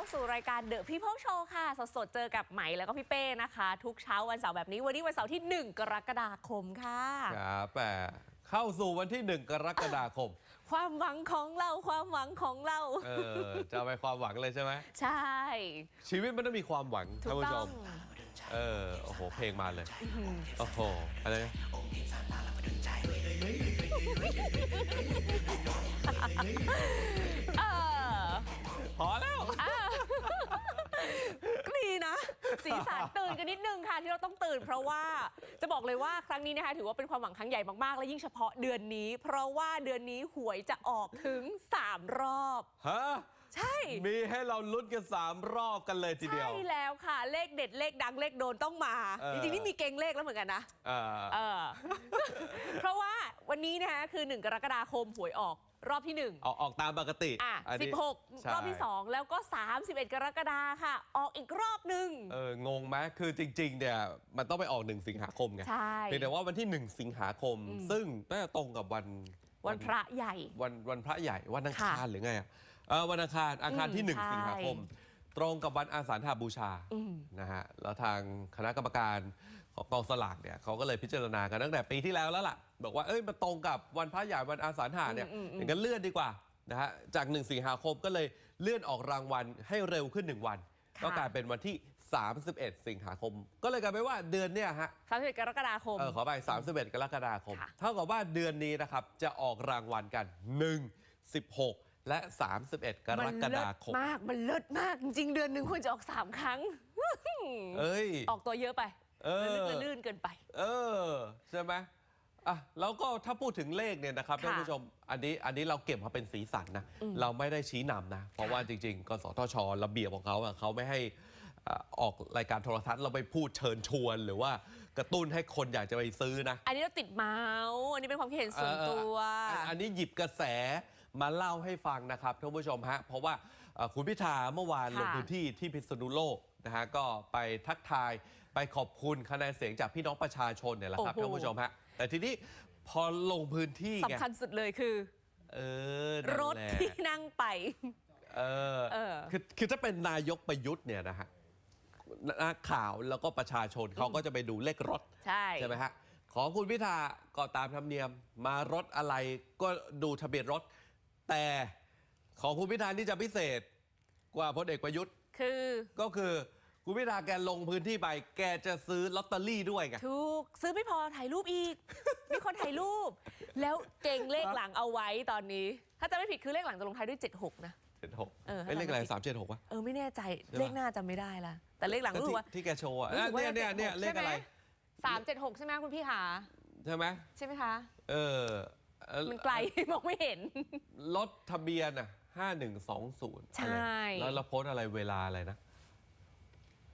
าสู่รายการ The People Show ค่ะ สดๆ เจอกับไหมแล้วก็พี่เป้นะคะ ทุกเช้าวันเสาร์แบบนี้ วันนี้วันเสาร์ที่ 1 กรกฎาคมค่ะครับแต่เข้าสู่วันที่ 1 กรกฎาคม ความหวังของเราความหวังของเรา เออ จะเอาไปความหวังเลยใช่ไหม ใช่ ชีวิตมันต้องมีความหวังถูท่านกผู้ชต้องมเออ โอ้โห เพลงมาเลย โอ้โห อะไรนะเออ พอแล้วดีนะ สีสันตื่นกันนิดนึงค่ะที่เราต้องตื่น เพราะว่าจะบอกเลยว่าครั้งนี้นะคะถือว่าเป็นความหวังครั้งใหญ่มากๆ และยิ่งเฉพาะเดือนนี้ เพราะว่าเดือนนี้หวยจะออกถึง 3 รอบ ฮะ ใช่ มีให้เราลุ้นกัน 3 รอบกันเลยทีเดียวใช่แล้วค่ะ เลขเด็ดเลขดังเลขโดนต้องมา เออ จริงๆนี่มีเกงเลขแล้วเหมือนกันนะเออเออ เพราะว่าวันนี้นะคะคือ 1 กรกฎาคมหวยออก รอบที่ 1 ออกออกตามปกติอะนนี้16ใช่รอบที่ 2 แล้วก็ 31 กรกฎาค่ะ ออกอีกรอบหนึ่ง เอองงไหมคือจริง ๆ เนี่ย มันต้องไปออก 1 สิงหาคมไงใช่ เพียงแต่ว่าวันที่ 1 สิงหาคม ซึ่งน่าจะตรงกับวันวันพระใหญ่ วันวันพระใหญ่ วันอังคารค่ะหรือไงอะเออวันอังคารอังคารที่อืม1ใช่สิงหาคม ตรงกับวันอาสาฬหบูชาอืมนะฮะแล้วทางคณะกรรมการ ของกองสลากเนี่ยเขาก็เลยพิจารณากันตั้งแต่ปีที่แล้วแล้วล่ะ บอกว่าเอ้ยมันตรงกับวันพระใหญ่วันอาสาฬหาเนี่ยอืมอืมอืมอย่างนั้นเลื่อนดีกว่านะฮะจาก1สิงหาคมก็เลยเลื่อนออกรางวัลให้เร็วขึ้น 1 วันค่ะก็กลายเป็นวันที่ 31 สิงหาคม ก็เลยกลายเป็นว่าเดือนเนี่ยฮะ31กรกฎาคมเออขอไป 31 กรกฎาคมค่ะเท่ากับว่าเดือนนี้นะครับจะออกรางวัลกัน 1 16 และ 31 กรกฎาคมนเลิศมาก มันเลิศมาก จริงๆ เดือนหนึ่งควรจะออก 3 ครั้ง เอ้ย ออกตัวเยอะไปเออ ระลึกระลื่นเกินไป เออใช่ไหมอะแล้วก็ถ้าพูดถึงเลขเนี่ยนะครับค่ะท่านผู้ชมอันนี้อันนี้เราเก็บมาเป็นสีสันนะเราไม่ได้ชี้นำนะเพราะว่าจริง ๆกสทชระเบียบของเขาอะเขาไม่ให้อะออกรายการโทรทัศน์เราไปพูดเชิญชวน หรือว่ากระตุ้นให้คนอยากจะไปซื้อนะ อันนี้เราติดเมาส์อันนี้เป็นความคิดเห็นส่วนตัว เอออันอันนี้หยิบกระแสมาเล่าให้ฟังนะครับท่านผู้ชมฮะเพราะว่าเอ่อคุณพิธาเมื่อวานค่ะลงพื้นที่ที่พิษณุโลกนะฮะก็ไปทักทาย ไปขอบคุณคะแนนเสียงจากพี่น้องประชาชนเนี่ยแหละครับท่านผู้ชมฮะแต่ทีนี้พอลงพื้นที่ไงสำคัญสุดเลยคือ เออนั่นรถแหละที่นั่งไป เออเออ คือคือถ้าเป็นนายกประยุทธ์เนี่ยนะฮะนักข่าวแล้วก็ประชาชนเขาก็จะไปดูเลขรถ ใช่ ใช่ไหมฮะ ของคุณพิธาก็ตามธรรมเนียมมารถอะไรก็ดูทะเบียนรถ แต่ของคุณพิธานี่จะพิเศษกว่าพลเอกประยุทธ์คือก็คือ คุณพิธาแกลงพื้นที่ไป แกจะซื้อลอตเตอรี่ด้วยไง ถูกซื้อไม่พอถ่ายรูปอีก มีคนถ่ายรูป แล้วเก่งเลขหลังเอาไว้ตอนนี้ ถ้าจะไม่ผิดคือเลขหลังจะลงท้ายด้วย 76 นะ เจ็ดหกเออไม่เลขอะไรสามเจ็ดหกวะ เออไม่แน่ใจใช่ปะ เลขหน้าจำไม่ได้ละแต่เลขหลังก็รู้สึที่กว่า ที่แกโชว์อะรู้สึกว่าเนี่ยเนี่ยเนี่ยเลขอะไร สามเจ็ดหกใช่ไหมคุณพี่ขาใช่ไหมใช่ไหมคะ เออเอ่อมันไกล มองไม่เห็น รถทะเบียนอะห้าหนึ่งสองศูนย์ใช่ แล้วเราโพสต์อะไรเวลาอะไรนะ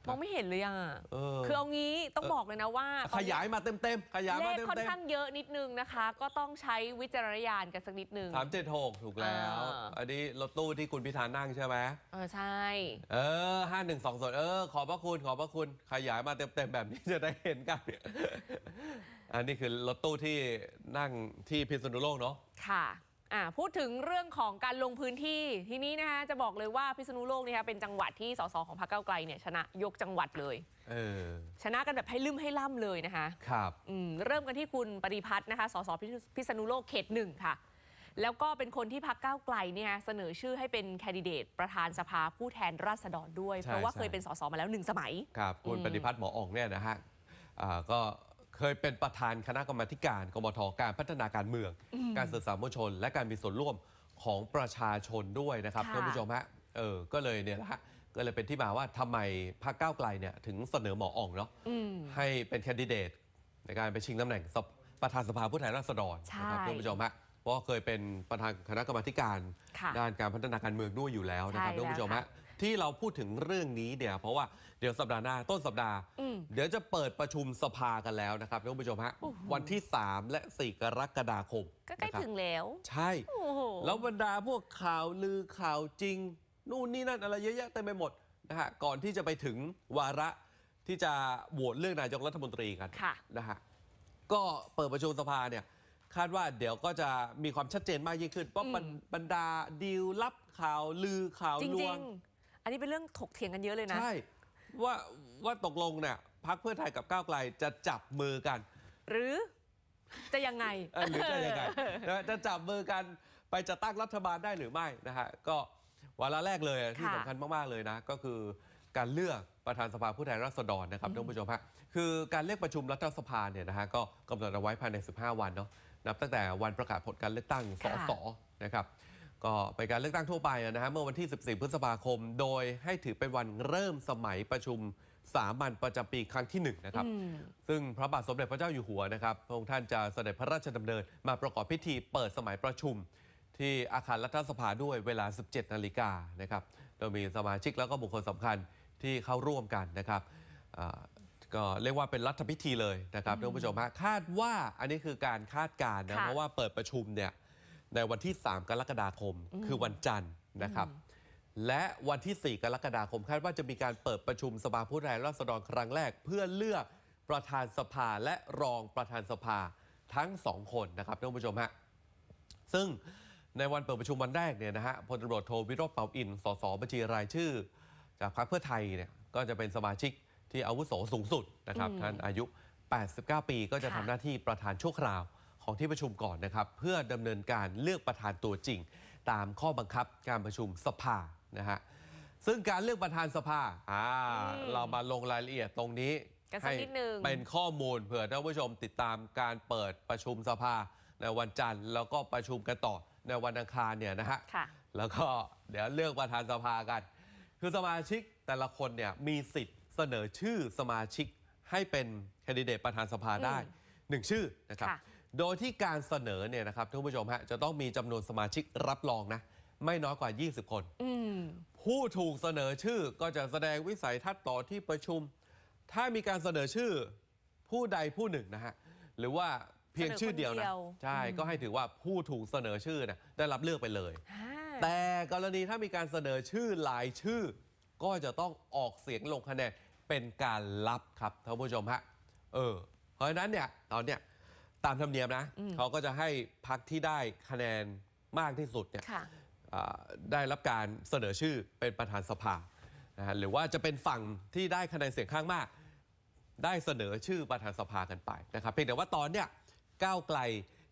มองไม่เห็นเลยอะเออ คือเอางี้ต้องบอกเลยนะว่าขยายมาเต็มเต็มๆขยายเลมาขเต็มค่อนเต็มข้างเยอะนิดนึงนะคะ ก็ต้องใช้วิจารณญาณกันสักนิดนึงสามเจ็ดหกถูกแล้ว อ่า อันนี้รถตู้ที่คุณพิธานั่งใช่ไหมเออใช่ เออห้าหนึ่งสองส่วนเออ ขอบพระคุณขอบพระคุณขยายมาเต็มๆแบบนี้จะได้เห็นกัน อันนี้คือรถตู้ที่นั่งที่พิษณุโลกเนาะ ค่ะ อ่าพูดถึงเรื่องของการลงพื้นที่ทีนี้นะคะจะบอกเลยว่าพิษณุโลกเนี่ยเป็นจังหวัดที่สสของพรรคก้าวไกลเนี่ยชนะยกจังหวัดเลย เออ ชนะกันแบบให้ลืมให้ล่ำเลยนะคะครับ อืมเริ่มกันที่คุณปริพัฒน์นะคะสสพิษพิษณุโลกเขตหนึ่งค่ะ แล้วก็เป็นคนที่พักก้าวไกลเนี่ยเสนอชื่อให้เป็นแคนดิเดตประธานสภาผู้แทนราษฎรด้วย ใช่เพราะว่าใช่ เคยเป็นสสมาแล้วหนึ่งสมัย ครับ คุณอืม ปฏิพัฒน์หมออ่องเนี่ยนะฮะอ่าก็ เคยเป็นประธานคณะกรรมาธิการกมทการพัฒนาการเมือง การสื่อสารมวลชน และการมีส่วนร่วมของประชาชนด้วยนะครับค่ะท่านผู้ชมฮะเออก็เลยเนี่ยแหละฮะก็เลยเป็นที่มาว่าทำไมพรรคก้าวไกลเนี่ยถึงเสนอหมออ่องเนาะอืมให้เป็นแคนดิเดตในการไปชิงตำแหน่งสภประธานสภาผู้แทนราษฎรใช่นะครับท่านผู้ชมฮะ เพราะว่าเคยเป็นประธานคณะกรรมาธิการ ค่ะด้านการพัฒนาการเมืองด้วยอยู่แล้วนะครับใช่ท่านผู้ชมแล้วฮะที่เราพูดถึงเรื่องนี้เนี่ยเพราะว่าเดี๋ยวสัปดาห์หน้าต้นสัปดาห์ อืม เดี๋ยวจะเปิดประชุมสภากันแล้วนะครับท่านผู้ชมฮะโอ้โห วันที่ 3 และ 4 กรกฎาคมก็ใกล้นะครับถึงแล้ว ใช่ โอ้โห แล้วบรรดาพวกข่าวลือข่าวจริง นู่นนี่นั่นอะไรเยอะแยะเต็มไปหมดนะฮะก่อนที่จะไปถึงวาระที่จะโหวตเลือกนายกรัฐมนตรีกันค่ะ นะฮะก็เปิดประชุมสภาเนี่ย คาดว่าเดี๋ยวก็จะมีความชัดเจนมากยิ่งขึ้นเพราะบรรบรรดาดีลลับข่าวลือข่าวจลวริงงอันนี้เป็นเรื่องถกเถียงกันเยอะเลยนะ ใช่ว่าว่าตกลงเนี่ยพักเพื่อไทยกับก้าวไกลจะจับมือกันหรือจะยังไง เออหรือจะยังไงนะจะจับมือกันไปจะตั้งรัฐบาลได้หรือไม่นะฮะก็วาระแรกเลยที่ค่ะ สำคัญมาก ๆ เลยนะ ก็คือการเลือกประธานสภาผู้แทนราษฎรนะครับท่านผู้ชมฮะคือการเรียกประชุมรัฐสภาเนี่ยนะฮะก็กำหนดเอาไว้ภายใน 15 วันเนาะ นับตั้งแต่วันประกาศผลการเลือกตั้งสค่ะสนะครับก็เป็นการเลือกตั้งทั่วไปนะฮะเมื่อวันที่ 14 พฤษภาคม โดยให้ถือเป็นวันเริ่มสมัยประชุมสามัญประจำปีครั้งที่หนึ่งนะครับอืมซึ่งพระบาทสมเด็จพระเจ้าอยู่หัวนะครับพระองค์ท่านจะเสด็จพระราชดำเนิน มาประกอบพิธีเปิดสมัยประชุม ที่อาคารรัฐสภาด้วยเวลา 17 นาฬิกานะครับ โดยมีสมาชิกแล้วก็บุคคลสำคัญที่เข้าร่วมกันนะครับอ่า ก็เรียกว่าเป็นรัฐพิธีเลยนะครับท่านผู้ชมฮะคาดว่าอันนี้คือการคาดการณ์นะค่ะเพราะว่าเปิดประชุมเนี่ยในวันที่ 3 กรกฎาคมคือวันจันทร์นะครับ และวันที่ 4 กรกฎาคมคาดว่าจะมีการเปิดประชุมสภาผู้แทนราษฎรครั้งแรก เพื่อเลือกประธานสภาและรองประธานสภาทั้งสองคนนะครับท่านผู้ชมฮะซึ่งในวันเปิดประชุมวันแรกเนี่ยนะฮะพลตำรวจโทวิโรจน์เปาอินสสบัญชีรายชื่อ จากพรรคเพื่อไทยเนี่ยก็จะเป็นสมาชิก ที่อาวุโสสูงสุดนะครับอืมท่านอายุ 89 ปีก็จะค่ะทำหน้าที่ประธานชั่วคราวของที่ประชุมก่อนนะครับ เพื่อดำเนินการเลือกประธานตัวจริง ตามข้อบังคับการประชุมสภานะฮะซึ่งการเลือกประธานสภาอ่าอืมเรามาลงรายละเอียดตรงนี้กันสักนิดนึงเป็นข้อมูลเผื่อท่านผู้ชมติดตามการเปิดประชุมสภาในวันจันทร์ แล้วก็ประชุมกันต่อในวันอังคารเนี่ยนะฮะค่ะแล้วก็เดี๋ยวเลือกประธานสภากัน คือสมาชิกแต่ละคนเนี่ยมีสิทธิ์ เสนอชื่อสมาชิกให้เป็นแคนดิเดตประธานสภาได้อืมหนึ่งชื่อนะครับค่ะโดยที่การเสนอเนี่ยนะครับท่านผู้ชมฮะจะต้องมีจำนวนสมาชิกรับรองนะ ไม่น้อยกว่า 20 คนอืมผู้ถูกเสนอชื่อก็จะแสดงวิสัยทัศน์ต่อที่ประชุม ถ้ามีการเสนอชื่อผู้ใดผู้หนึ่งนะฮะหรือว่าเพียงชื่อเดียวเสนอคนนะเดียวใช่อืมก็ให้ถือว่าผู้ถูกเสนอชื่อนะได้รับเลือกไปเลยอ่าแต่กรณีถ้ามีการเสนอชื่อหลายชื่อ ก็จะต้องออกเสียงลงคะแนน เป็นการลับครับท่านผู้ชมฮะเออเพราะฉะนั้นเนี่ยตอนเนี้ยตามธรรมเนียมนะอืมเขาก็จะให้พักที่ได้คะแนนมากที่สุดเนี่ยค่ะอ่าได้รับการเสนอชื่อเป็นประธานสภานะฮะหรือว่าจะเป็นฝั่งที่ได้คะแนนเสียงข้างมาก ได้เสนอชื่อประธานสภากันไปนะครับเพียงแต่ว่าตอนเนี้ยก้าวไกล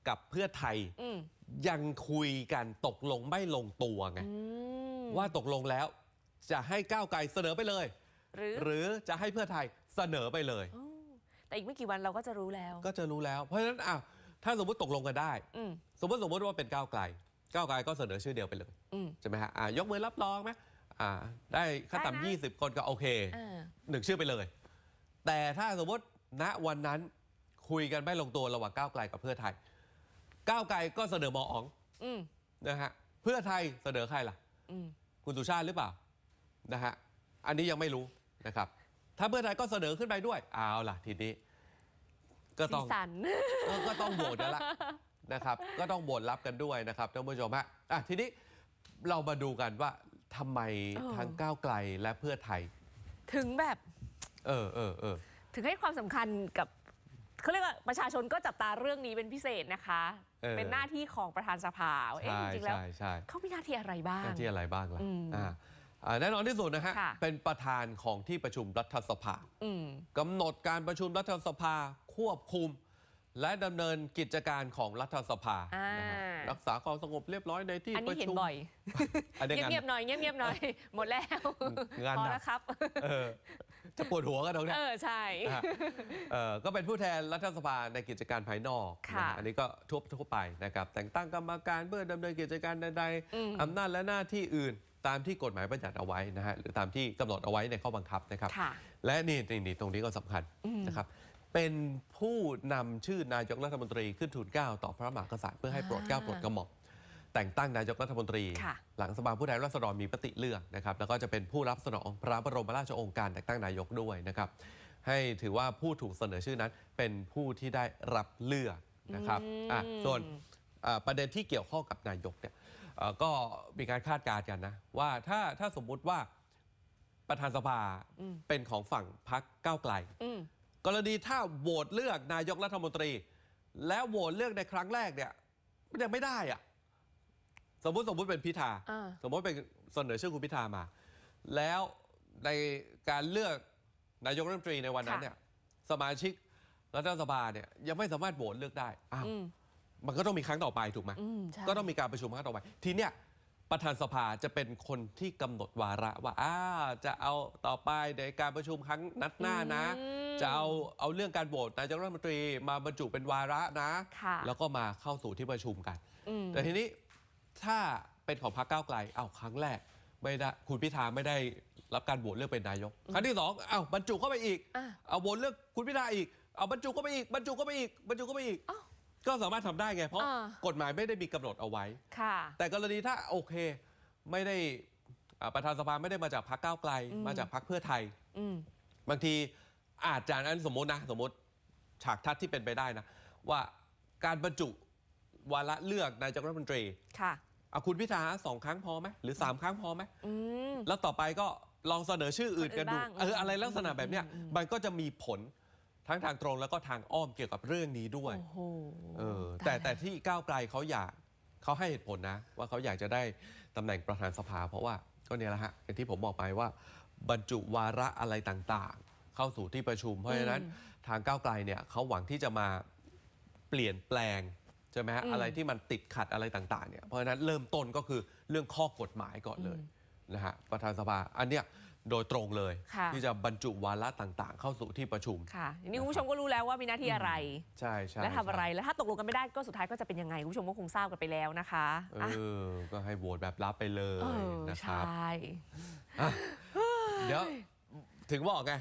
กับเพื่อไทยอืมยังคุยกันตกลงไม่ลงตัวไงอืมว่าตกลงแล้วจะให้ก้าวไกลเสนอไปเลย หรือ หรือจะให้เพื่อไทยเสนอไปเลยอแต่อีกไม่กี่วันเราก็จะรู้แล้ว ก็จะรู้แล้ว เพราะฉะนั้นอ้าวถ้าสมมติตกลงกันได้ อืมสมมติสมมติว่าเป็นก้าวไกล ก้าวไกลก็เสนอชื่อเดียวไปเลยอืม ใช่ไหมฮะอะยกมือรับรองไหมอ่าได้ขั้นได้นะ ต่ำยี่สิบคนก็โอเคอ่าหนึ่งชื่อไปเลย แต่ถ้าสมมติณวันนั้นคุยกันไม่ลงตัวระหว่างก้าวไกลกับเพื่อไทย ก้าวไกลก็เสนอหมออ๋องอืมนะฮะเพื่อไทยเสนอใครล่ะ อืม คุณสุชาติหรือเปล่านะฮะอันนี้ยังไม่รู้ นะครับ ถ้าเพื่อไทยก็เสนอขึ้นไปด้วย เอาล่ะทีนี้ ก็สีต้องสันเออก็ต้องโหวตแล้วล่ะนะครับ ก็ต้องโหวตรับกันด้วยนะครับท่านผู้ชมฮะอะทีนี้เรามาดูกันว่าทำไมเออทั้งก้าวไกลและเพื่อไทย ถึงแบบ เออเออเออถึงให้ความสำคัญกับเขาเรียกว่าประชาชนก็จับตาเรื่องนี้เป็นพิเศษนะคะเออเป็นหน้าที่ของประธานสภาว่าเอ๊ะใช่จริงๆแล้วใช่ใช่เขามีหน้าที่อะไรบ้างหน้าที่อะไรบ้างล่ะอืมอ่าอ่า แน่นอนที่สุดนะฮะ ค่ะเป็นประธานของที่ประชุมรัฐสภาอืม กำหนดการประชุมรัฐสภาควบคุม และดำเนินกิจการของรัฐสภาอ่านนะฮะรักษาความสงบเรียบร้อยในที่อันปนี้ระเห็นชุมบ่อย อันนี้งาน เงียบๆหน่อยเงียบๆหน่อย หมดแล้วงานพอหนัก แล้วครับ เออจะปวดหัวกันตรงเนี้เอยอใช่ นะฮะเออก็เป็นผู้แทนรัฐสภาในกิจการภายนอกค่ะนะฮะอันนี้ก็ทั่วทั่วไปนะครับ แต่งตั้งกรรมการเพื่อดำเนินกิจการใดอืม ๆอำนาจและหน้าที่อื่น ตามที่กฎหมายบัญญัติเอาไว้นะฮะหรือตามที่กำหนดเอาไว้ในข้อบังคับนะครับค่ะและนี่นี่นี่ตรงนี้ก็สำคัญอืมนะครับเป็นผู้นำชื่อนายกรัฐมนตรีขึ้นทูลเกล้าต่อพระมหากษัตริย์เพื่อให้โปรดเกล้าโปรดกระหม่อมแต่งตั้งนายกรัฐมนตรีค่ะหลังสภาผู้แทนราษฎรมีมติเลือกนะครับแล้วก็จะเป็นผู้รับสนองพระบรมราชโองการแต่งตั้งนายกด้วยนะครับ ให้ถือว่าผู้ถูกเสนอชื่อนั้นเป็นผู้ที่ได้รับเลือกนะครับอืมอะส่วนอะประเด็นที่เกี่ยวข้องกับนายกเนี่ยเอ่อ ก็มีการคาดการณ์กันนะว่าถ้าถ้าสมมุติว่าประธานสภาอืมเป็นของฝั่งพักก้าวไกลอืมกรณีถ้าโหวตเลือกนายกรัฐมนตรี แล้วโหวตเลือกในครั้งแรกเนี่ยมันยังไม่ได้อะสมมติสมมติเป็นพิธาอ่าสมมติเป็นเสนอชื่อคุณพิธามา แล้วในการเลือกนายกรัฐมนตรีในวันนั้นค่ะเนี่ย สมาชิกรัฐสภาเนี่ยยังไม่สามารถโหวตเลือกได้อ้าวอื มมันก็ต้องมีครั้งต่อไปถูกไหมอืมใช่ ก็ต้องมีการประชุมครั้งต่อไป ทีเนี้ยประธานสภาจะเป็นคนที่กำหนดวาระว่าอ่าจะเอาต่อไปในการประชุมครั้งนัดหน้านะ อืม จะเอาเอาเรื่องการโหวตนายกรัฐมนตรีมาบรรจุเป็นวาระนะ ค่ะแล้วก็มาเข้าสู่ที่ประชุมกัน อืมแต่ทีนี้ถ้าเป็นของพรรคก้าวไกลเอ้าครั้งแรกไม่ได้คุณพิธาไม่ได้รับการโหวตเลือกเป็นนายก ครั้งที่สองเอ้าบรรจุเข้าไปอีก อะ เอาโหวตเลือกคุณพิธาอีก เอาบรรจุเข้าไปอีกบรรจุเข้าไปอีกบรรจุเข้าไปอีก อ้าว ก็สามารถทำได้ไง เพราะอ่า กฎหมายไม่ได้มีกำหนดเอาไว้ ค่ะ แต่กรณีถ้าโอเคไม่ได้อ่าประธานสภาไม่ได้มาจากพรรคก้าวไกล อืม มาจากพรรคเพื่อไทย อืม บางทีอาจจะอันสมมตินะ สมมติฉากทัศน์ที่เป็นไปได้นะ ว่าการบรรจุวาระเลือกนายกรัฐมนตรีค่ะ เอาคุณพิธาสองครั้งพอไหมหรือสามครั้งพอไหม อืม แล้วต่อไปก็ลองเสนอชื่ออื่นกันดูคนอื่นบ้างเอออะไรลักษณะแบบเนี้ยอืมอืมมันก็จะมีผล ทั้งทางตรงแล้วก็ทางอ้อมเกี่ยวกับเรื่องนี้ด้วยโอ้โหเออแต่ายแต่ที่ก้าวไกลเขาอยากเขาให้เหตุผลนะ ว่าเขาอยากจะได้ตำแหน่งประธานสภา เพราะว่าก็เนี่ยแหละฮะอย่างที่ผมบอกไปว่า บรรจุวาระอะไรต่างๆ เข้าสู่ที่ประชุม เพราะฉะนั้นทางก้าวไกลเนี่ยเขาหวังที่จะมาเปลี่ยนแปลงใช่ไหมฮะอืมอะไรที่มันติดขัดอะไรต่างๆเนี่ยเพราะฉะนั้นเริ่มต้นก็คือเรื่องข้อกฎหมายก่อนเลยนะฮะประธานสภาอันเนี้ย โดยตรงเลย ค่ะ ที่จะบรรจุวาระต่างๆ เข้าสู่ที่ประชุม ค่ะทีนี้คุณผู้ชมก็รู้แล้วว่ามีหน้าที่อะไร ใช่ใช่และทำอะไรใช่แล้วถ้าตกลงกันไม่ได้ก็สุดท้ายก็จะเป็นยังไงคุณผู้ชมก็คงทราบกันไปแล้วนะคะเออก็ให้โหวตแบบลับไปเลยเออนะคใชรับ่เดี๋ยว ถึงบอกไง